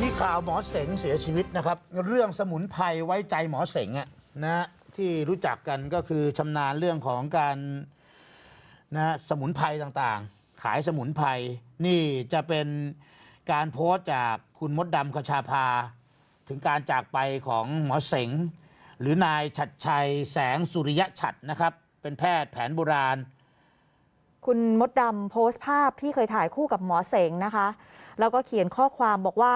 มีข่าวหมอเสงเสียชีวิตนะครับ เรื่องสมุนไพรไว้ใจหมอเสงอะนะที่รู้จักกันก็คือชำนาญเรื่องของการนะสมุนไพรต่างๆ ขายสมุนไพรนี่จะเป็นการโพสต์จากคุณมดดำคชาภา ถึงการจากไปของหมอเสง หรือนายฉัดชัยแสงสุริยะฉัดนะครับ เป็นแพทย์แผนโบราณ คุณมดดำโพสต์ภาพที่เคยถ่ายคู่กับหมอเสงนะคะ แล้วก็เขียนข้อความบอกว่า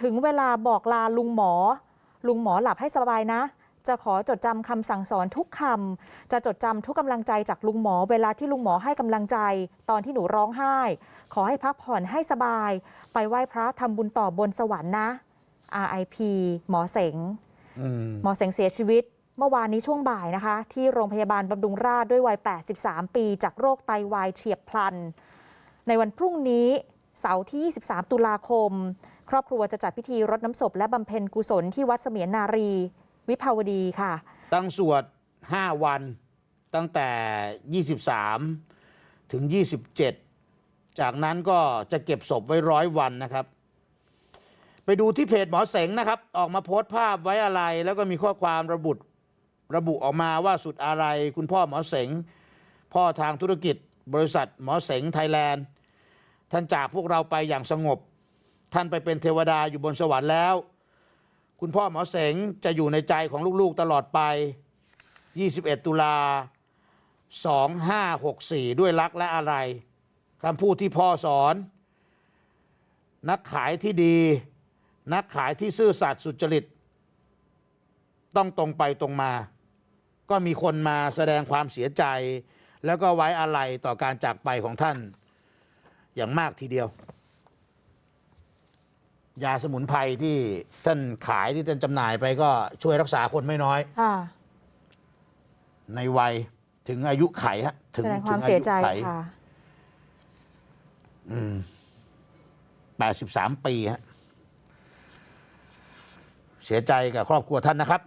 ถึงเวลาบอกลาลุงหมอ ลุงหมอหลับให้สบายนะ จะขอจดจำคำสั่งสอนทุกคำจะจดจำทุกกำลังใจจากลุงหมอ เวลาที่ลุงหมอให้กำลังใจ ตอนที่หนูร้องไห้ ขอให้พักผ่อนให้สบาย ไปไหว้พระทำบุญต่อบนสวรรค์นะ RIP หมอเสงอืมหมอเสงเสียชีวิตเมื่อวานนี้ช่วงบ่ายนะคะ ที่โรงพยาบาลบำรุงราษฎร์ด้วยวัย 83 ปี จากโรคไตวายเฉียบพลัน ในวันพรุ่งนี้ เสาร์ที่ 23 ตุลาคม ครอบครัวจะจัดพิธีรดน้ำศพ และบำเพ็ญกุศลที่วัดเสมียนนารี วิภาวดีค่ะ ตั้งสวด 5 วันตั้งแต่ 23 ถึง 27 จากนั้นก็จะเก็บศพไว้ร้อยวันนะครับ ไปดูที่เพจหมอเสงนะครับ ออกมาโพสต์ภาพไว้อะไร แล้วก็มีข้อความระบุระบุออกมาว่าสุดอะไร คุณพ่อหมอเสง พ่อทางธุรกิจบริษัทหมอเสงไทยแลนด์ ท่านจากพวกเราไปอย่างสงบ ท่านไปเป็นเทวดาอยู่บนสวรรค์แล้ว คุณพ่อหมอเสงจะอยู่ในใจของลูกๆตลอดไป 21 ตุลา 2564 ด้วยรักและอะไรคำพูดที่พ่อสอน นักขายที่ดี นักขายที่ซื่อสัตย์สุจริต ต้องตรงไปตรงมา ก็มีคนมาแสดงความเสียใจ แล้วก็ไว้อะไรต่อการจากไปของท่าน อย่างมากทีเดียว ยาสมุนไพรที่ท่านขายที่ท่านจำหน่ายไปก็ช่วยรักษาคนไม่น้อย ค่ะ ในวัยถึงอายุไขฮะถึแสดงความถึเสียใจอาไขค่ะ83ปีฮะเสียใจกับครอบครัวท่านนะครับ